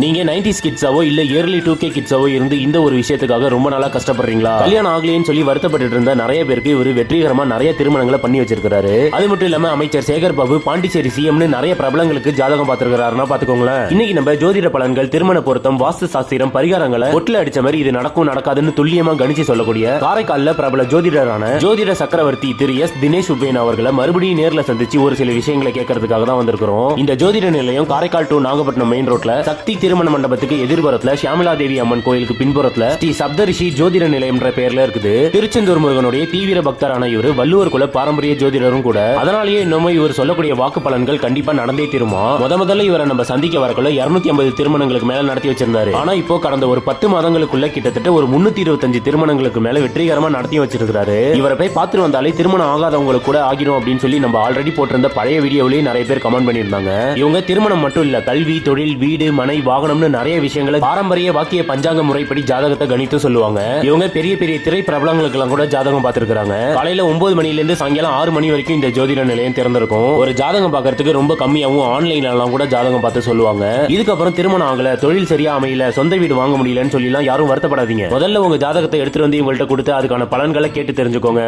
நீங்க நைன்டிஸ் கிட்ஸாவோ இல்ல yearly two K கிட்ஸாவோ இருந்து இந்த ஒரு விஷயத்துக்காக ரொம்ப நாளா கஷ்டப்படுறீங்களா? கல்யாணம் ஆகலைன்னு சொல்லி வருத்தப்பட்டு இருந்த நிறைய பேருக்கு இவர் வெற்றிகரமா நிறைய திருமணங்களை பண்ணி வச்சிருக்காரு அது மட்டும் இல்லாம அமைச்சர் சேகர் பாபு பாண்டிச்சேரி சிஎம்னு நிறைய பிரபலங்களுக்கு ஜாதகம் பார்த்திருக்கிறாருன்னா பாத்துக்கோங்களேன் இன்னைக்கு நம்ம ஜோதிட பலன்கள் திருமண பொருத்தம் வாஸ்து சாஸ்திரம் பரிகாரங்களை ஒட்டில் அடிச்ச மாதிரி இது நடக்கும் நடக்காதுன்னு துல்லியமா கணிச்சு சொல்லக்கூடிய காரைக்கால்ல பிரபல ஜோதிடரான ஜோதிட சக்கரவர்த்தி திரு எஸ் தினேஷ் உபேன் அவர்களை மறுபடியும் நேர்ல சந்திச்சு ஒரு சில விஷயங்களை கேட்கறதுக்காக தான் வந்திருக்கிறோம். இந்த ஜோதிட நிலையம் காரைக்கால் டு நாகப்பட்டினம் மெயின் ரோட்ல சக்தி திருமண மண்டபத்துக்கு எதிர்புறத்துல ஷியாமலா தேவி அம்மன் கோயிலுக்கு பின்புறத்துல ஸ்ரீ சப்தரிஷி ஜோதிட நிலையம்ன்ற பெயர்ல இருக்குது. திருச்செந்தூர் முருகனுடைய தீவிர பக்தரான இவர் வள்ளுவர் குல பாரம்பரிய ஜோதிடரும் கூட. அதனாலேயே இன்னமும் இவர் சொல்லக்கூடிய வாக்கு பலன்கள் கண்டிப்பா நடந்தே திருமா? முத முதல்ல இவரை நம்ம சந்திக்க வரக்குள்ள இருநூத்தி ஐம்பது திருமணங்களுக்கு மேல நடத்தி வச்சிருந்தாரு. ஆனா இப்போ கடந்த ஒரு பத்து மாதங்களுக்குள்ள கிட்டத்தட்ட ஒரு முன்னூத்தி இருபத்தஞ்சு திருமணங்களுக்கு மேல வெற்றிகரமா நடத்தி வச்சிருக்காரு இவரை போய் பார்த்துட்டு வந்தாலே திருமணம் ஆகாதவங்களுக்கு கூட ஆகிரும் அப்படின்னு சொல்லி நம்ம ஆல்ரெடி போட்டிருந்த பழைய வீடியோவிலேயே நிறைய பேர் கமெண்ட் பண்ணியிருந்தாங்க. இவங்க திருமணம் மட்டும் இல்ல கல்வி தொழில் வீடு மனை ஆகணும்னு நிறைய விஷயங்களை பாரம்பரிய வாக்கிய பஞ்சாங்க முறைப்படி ஜாதகத்தை கணித்து சொல்லுவாங்க. இவங்க பெரிய பெரிய திரை பிரபலங்களுக்கு எல்லாம் கூட ஜாதகம் பார்த்திருக்காங்க காலையில ஒன்பது மணில இருந்து சாயங்காலம் ஆறு மணி வரைக்கும் இந்த ஜோதிட நிலையம் திறந்திருக்கும். ஒரு ஜாதகம் பாக்குறதுக்கு ரொம்ப கம்மியாவும் ஆன்லைன்ல எல்லாம் கூட ஜாதகம் பார்த்து சொல்லுவாங்க. இதுக்கப்புறம் திருமணம் ஆகல தொழில் சரியா அமையல சொந்த வீடு வாங்க முடியலன்னு சொல்லி எல்லாம் யாரும் வருத்தப்படாதீங்க. முதல்ல உங்க ஜாதகத்தை எடுத்துட்டு வந்து இவங்கள்ட்ட கொடுத்து அதுக்கான பலன்களை கேட்டு தெரிஞ்சுக்கோங்க.